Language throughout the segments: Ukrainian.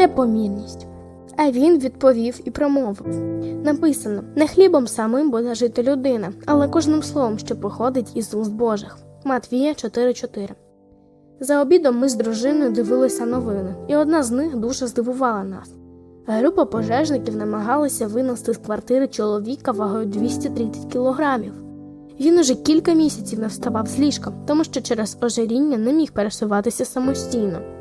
непомірність. А він відповів і промовив написано: не хлібом самим буде жити людина, але кожним словом, що походить із уст Божих. Матвія 4.4 За обідом ми з дружиною дивилися новини, і одна з них дуже здивувала нас. Група пожежників намагалася винести з квартири чоловіка вагою 230 кілограмів. Він уже кілька місяців не вставав з ліжка, тому що через ожиріння не міг пересуватися самостійно.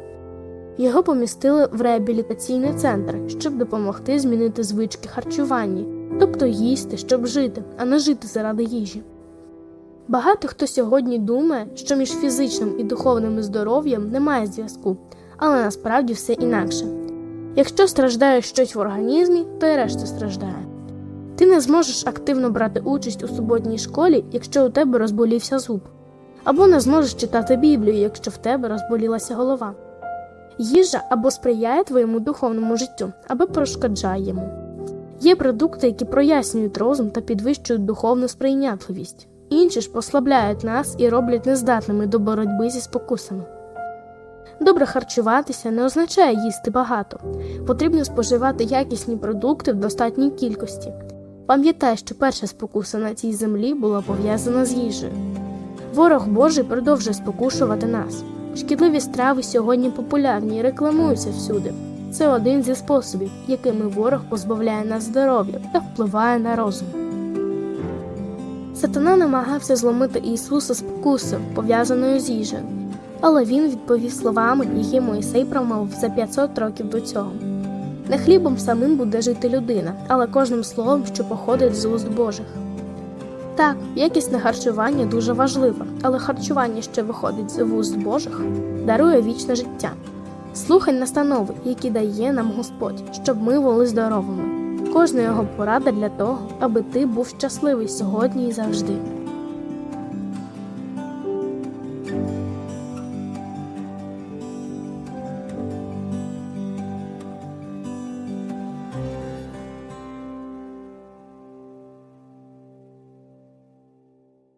Його помістили в реабілітаційний центр, щоб допомогти змінити звички харчування, тобто їсти, щоб жити, а не жити заради їжі. Багато хто сьогодні думає, що між фізичним і духовним здоров'ям немає зв'язку, але насправді все інакше. Якщо страждає щось в організмі, то й решта страждає. Ти не зможеш активно брати участь у суботній школі, якщо у тебе розболівся зуб, або не зможеш читати Біблію, якщо в тебе розболілася голова. Їжа або сприяє твоєму духовному життю, або перешкоджає йому. Є продукти, які прояснюють розум та підвищують духовну сприйнятливість, інші ж послабляють нас і роблять нездатними до боротьби зі спокусами. Добре харчуватися не означає їсти багато, потрібно споживати якісні продукти в достатній кількості. Пам'ятай, що перша спокуса на цій землі була пов'язана з їжею. Ворог Божий продовжує спокушувати нас. Шкідливі страви сьогодні популярні і рекламуються всюди. Це один зі способів, якими ворог позбавляє нас здоров'я та впливає на розум. Сатана намагався зломити Ісуса спокусою, пов'язаною з їжею, але він відповів словами, які Моїсей промовив за 500 років до цього. Не хлібом самим буде жити людина, але кожним словом, що походить з уст Божих. Так, якісне харчування дуже важливе, але харчування, що виходить з вуст Божих, дарує вічне життя. Слухай настанови, які дає нам Господь, щоб ми були здоровими. Кожна його порада для того, аби ти був щасливий сьогодні і завжди.